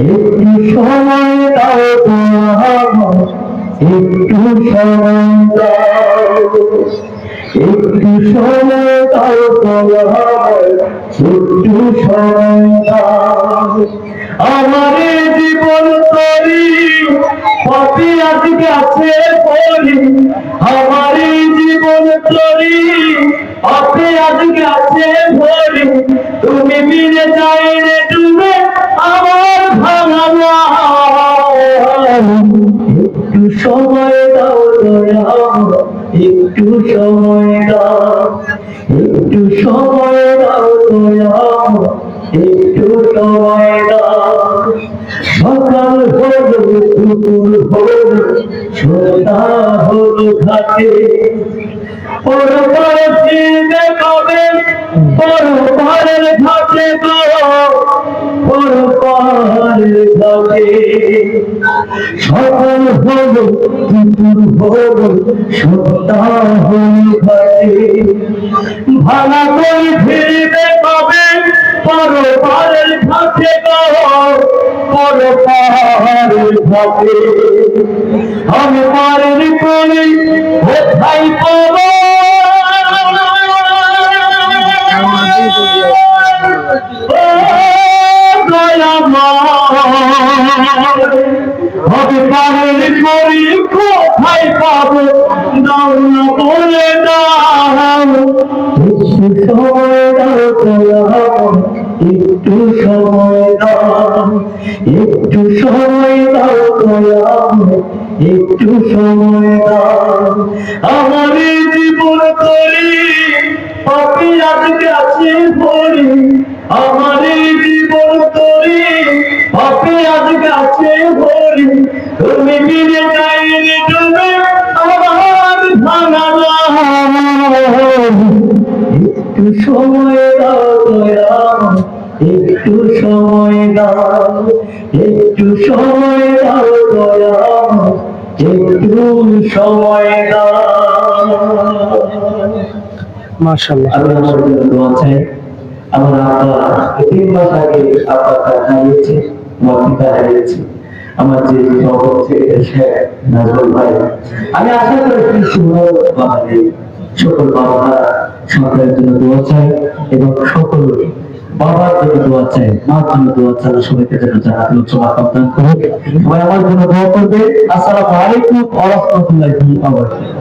একটু সময় দাও একটু সময় দাও। একটু সময় দাও একটু সময় আমার জীবন তরি পথে আজ গেছে পরি। আমার জীবন তরি পথে আজ গেছে ভরি তুমি মিলে যাই রে ডুবে আমার ভাঙা একটু সময় দাও দয়া। একটু সময় দাও, একটু সময় দাও দয়া, একটু সময় দাও। সকাল হলো, দুপুর হলো, সন্ধ্যা হলো ঘাটে। পরপর কবে পরপরের ঘাটে গো। সকাল হলো দুপুর হলো হলো ঘাটে ভালা করে ফিরবে কবে পরপরের ঘাটে পরপরের ঘাটে আমি পারের করি কোথায় পাবো? হবে পারের করি কোথায় পাবো দাও না বলে দাও একটু সময় একটু সময় দাও একটু একটু সময় দাও আমার জীবন করি পাপি আজ গেছে ভরি। আমার জীবন করি পাপি আজ গেছে ভরি। তুমি মিলে যাই ডুবে আমার একটু সময় দাও দয়া একটু সময় দাও একটু সময় দাও দয়া একটু সময় দাও। মাশাআল্লাহ। আমার দোয়া চাই। আমার আব্বা আগে আব্বা হারিয়েছে আমার পিতা হারিয়েছে আমার যে জগৎ থেকে সে নাজরুল ভাই, আমি আশা করি কি সুন্দর বাঙালি। সকল বাবা সরকারের জন্য দোয়া চাই এবং সকল বাবার জন্য দোয়া চাই, মার জন্য দোয়া চাই সবাইকে যেন যারা উচ্চ মাকাম দান করুক। সবাই আমার জন্য দোয়া করবে। আসসালামু আলাইকুম ওয়া রাহমাতুল্লাহি ওয়া বারাকাতুহু।